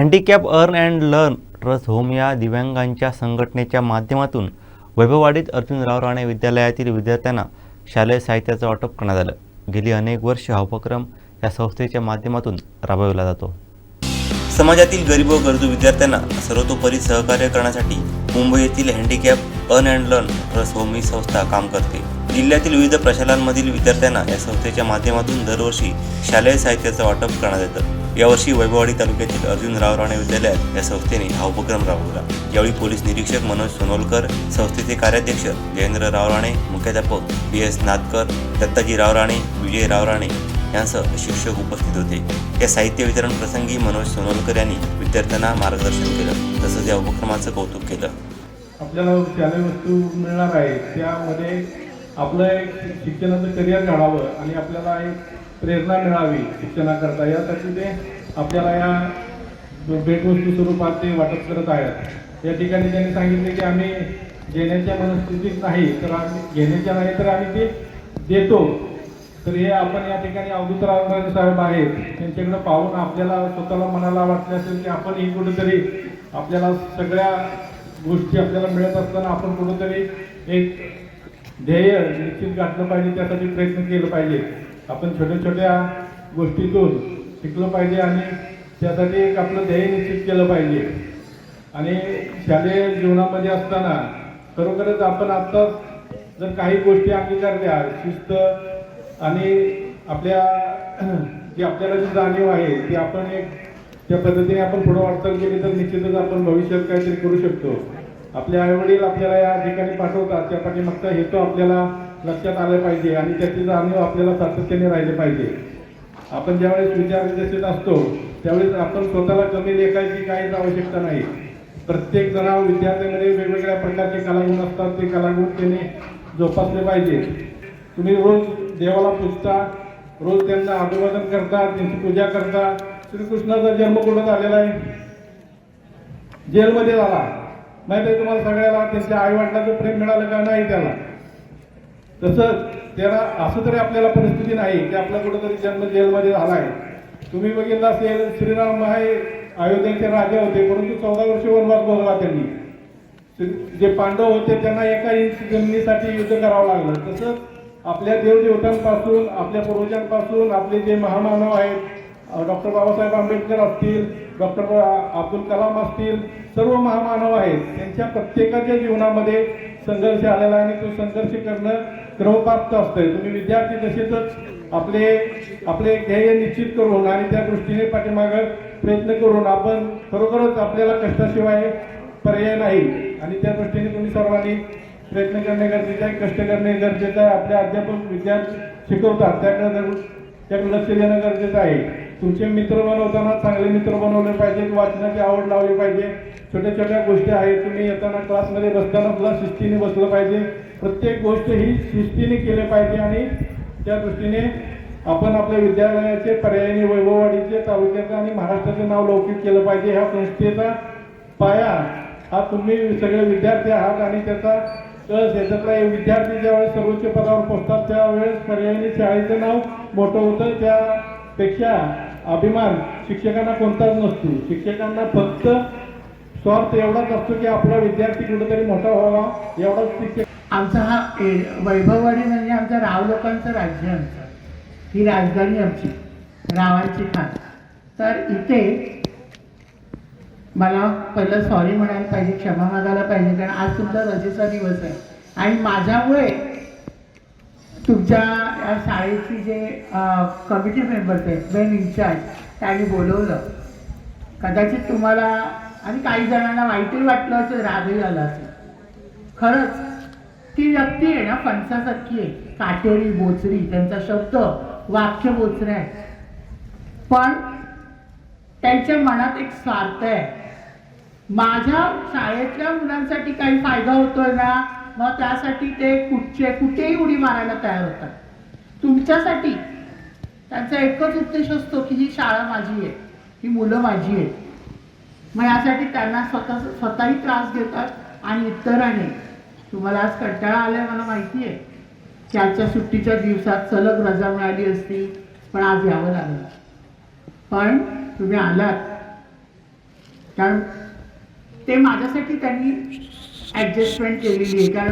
Handicap earn and learn trust home या दिव्यांगांच्या संघटनेच्या माध्यमातून वैभववाडीत अर्जुनराव राणे विद्यालयातील विद्यार्थ्यांना शालेय साहित्याचं वाटप करण्यात आलं. गेली अनेक वर्ष हा उपक्रम या संस्थेच्या माध्यमातून राबविला जातो. समाजातील गरीब व गरजू विद्यार्थ्यांना सर्वतोपरी सहकार्य करण्यासाठी मुंबई येथील handicap earn and learn trust home ही संस्था काम करते. जिल्ह्यातील विविध प्रशालांमधील विद्यार्थ्यांना या संस्थेच्या माध्यमातून दरवर्षी शालेय साहित्याचं वाटप करण्यात येतं. यावर्षी वैभववाडी तालुक्यातील अर्जुनराव राणे विद्यालयात या संस्थेने हा उपक्रम राबवला. यावेळी पोलीस निरीक्षक मनोज सोनोलकर संस्थेचे कार्याध्यक्ष जयेंद्र राव राणे मुख्याध्यापक बी एस नादकर दत्ताजी राव राणे विजय राव राणे यांसह शिक्षक उपस्थित होते. या साहित्य वितरण प्रसंगी मनोज सोनोलकर यांनी विद्यार्थ्यांना मार्गदर्शन केलं तसंच या उपक्रमाचं कौतुक केलं. आपल्याला वस्तू मिळणार आहे त्यामध्ये आपलं एक शिक्षणाचं करिअर घडावं आणि आपल्याला एक प्रेरणा मिळावी शिक्षणाकरता यासाठी ते आपल्याला या भेटवस्तू स्वरूपात ते वाटप करत आहेत. या ठिकाणी त्यांनी सांगितले की आम्ही घेण्याच्या मनस्थितीत नाही तर आम्ही घेण्याच्या नाही तर आम्ही ते देतो. तर हे आपण या ठिकाणी अवधूत रावराजे साहेब आहेत. त्यांच्याकडे पाहून आपल्याला स्वतःला मनाला वाटले असेल की आपण ही कुठेतरी आपल्याला सगळ्या गोष्टी आपल्याला मिळत असताना आपण कुठेतरी एक ध्येय निश्चित गाठलं पाहिजे त्यासाठी प्रयत्न केलं पाहिजे. आपण छोट्या छोट्या गोष्टीतून शिकलं पाहिजे आणि त्यासाठी एक आपलं ध्येय निश्चित केलं पाहिजे. आणि शालेय जीवनामध्ये असताना खरोखरच आपण आत्ता जर काही गोष्टी अंगीकारल्या शिस्त आणि आपल्या जी आपल्याला जी जाणीव आहे ती आपण एक त्या पद्धतीने आपण पुढे वाटचाल केली तर निश्चितच आपण भविष्यात काहीतरी करू शकतो. आपले आईवडील आपल्याला या ठिकाणी पाठवतात त्या पाठीमागचा हेतू आपल्याला लक्षात आलं पाहिजे आणि त्याची जाणीव आपल्याला सातत्याने राहिले पाहिजे. आपण ज्यावेळेस विचार विकसित असतो त्यावेळेस आपण स्वतःला कमी लेखायची काहीच आवश्यकता नाही. प्रत्येक जणा विद्यार्थ्यांमध्ये वेगवेगळ्या प्रकारचे कलागुण असतात ते कलागुण त्याने जोपासले पाहिजे. तुम्ही रोज देवाला पूजता रोज त्यांना अभिवादन करता त्यांची पूजा करता. श्रीकृष्णाचा जन्म कुठं झालेला आहे? जेलमध्ये झाला. माहिती आहे तुम्हाला सगळ्याला त्यांच्या आईवडिलाचं प्रेम मिळालं का? नाही त्याला. तसंच त्याला असं तरी आपल्याला परिस्थिती नाही की आपला कुठंतरी जन्म जेलमध्ये झाला आहे तुम्ही बघितलं असेल श्रीराम हे अयोध्येचे राजा होते परंतु चौदा वर्ष वनवास भोगला त्यांनी. जे पांडव होते त्यांना एका इंच जमिनीसाठी युद्ध करावं लागलं. तसंच आपल्या देवदेवतांपासून आपल्या पूर्वजांपासून आपले जे महामानव आहेत डॉक्टर बाबासाहेब आंबेडकर असतील डॉक्टर अब्दुल कलाम असतील सर्व महामानव आहेत त्यांच्या प्रत्येकाच्या जीवनामध्ये संघर्ष आलेला आहे आणि तो संघर्ष करणं क्रमप्राप्त असतंय. तुम्ही विद्यार्थी तसेच आपले आपले ध्येय निश्चित करून आणि त्या दृष्टीने पाठीमागं प्रयत्न करून आपण खरोखरच आपल्याला कष्टाशिवाय पर्याय नाही. आणि त्या दृष्टीने तुम्ही सर्वांनी प्रयत्न करणे गरजेचे आहे. कष्ट करणे गरजेचं आहे. आपले अध्यापक विद्यार्थी शिकवतात. त्याकडे त्याकडे लक्ष देणं गरजेचं आहे. तुमचे मित्र बनवताना चांगले मित्र बनवले पाहिजेत. वाचनाची आवड लावली पाहिजे. छोट्या छोट्या गोष्टी आहेत. तुम्ही येताना क्लासमध्ये बसताना सुद्धा शिस्तीने बसलं पाहिजे. प्रत्येक गोष्ट ही शिस्तीने केली पाहिजे आणि त्या दृष्टीने आपण आपल्या विद्यालयाचे पर्यायी वैभववाडीचे तालुक्याचं आणि महाराष्ट्राचं नाव लौकिक केलं पाहिजे. ह्या संस्थेचा पाया हा तुम्ही सगळे विद्यार्थी आहात आणि त्याचा कस याच्यातला विद्यार्थी ज्यावेळेस सर्वोच्च पदावर पोहोचतात त्यावेळेस पर्यायी शाळेचं नाव मोठं होतं. त्यापेक्षा अभिमान शिक्षकांना कोणताच नसतो. शिक्षकांना फक्त स्वार्थ एवढाच असतो की आपला विद्यार्थी कुठेतरी मोठा व्हावा एवढाच शिक्षक आमचा हा ए- वैभववाडी म्हणजे आमच्या राव लोकांचं राज्य आमचं. ही राजधानी आमची रावांची खान तर इथे मला पहिलं सॉरी म्हणायला पाहिजे क्षमा मागायला पाहिजे कारण आज तुमचा रजेचा दिवस आहे. आणि माझ्यामुळे तुमच्या या शाळेची जे कमिटी मेंबर्स आहेत मेन इन्चार्ज त्यांनी बोलवलं. कदाचित तुम्हाला आणि काही जणांना वाईटही वाटलं असेल रागही आला असेल. खरंच ती व्यक्ती आहे ना फणसासारखी आहे. काटेरी बोचरी त्यांचा शब्द वाक्य बोचरे आहे पण त्यांच्या मनात एक स्वार्थ आहे. माझ्या शाळेतल्या मुलांसाठी काही फायदा होतोय ना मग त्यासाठी ते कुठचे कुठेही उडी मारायला तयार होतात. तुमच्यासाठी त्यांचा एकच उद्देश असतो की ही शाळा माझी आहे ही मुलं माझी आहेत. मग यासाठी त्यांना स्वतः स्वतःही त्रास देतात आणि इतरांनी. तुम्हाला आज कंटाळा आलाय मला माहिती आहे की आजच्या सुट्टीच्या दिवसात सलग रजा मिळाली असती पण आज यावं लागलं. पण तुम्ही आलात. कारण ते माझ्यासाठी त्यांनी ॲडजस्टमेंट केलेली आहे. कारण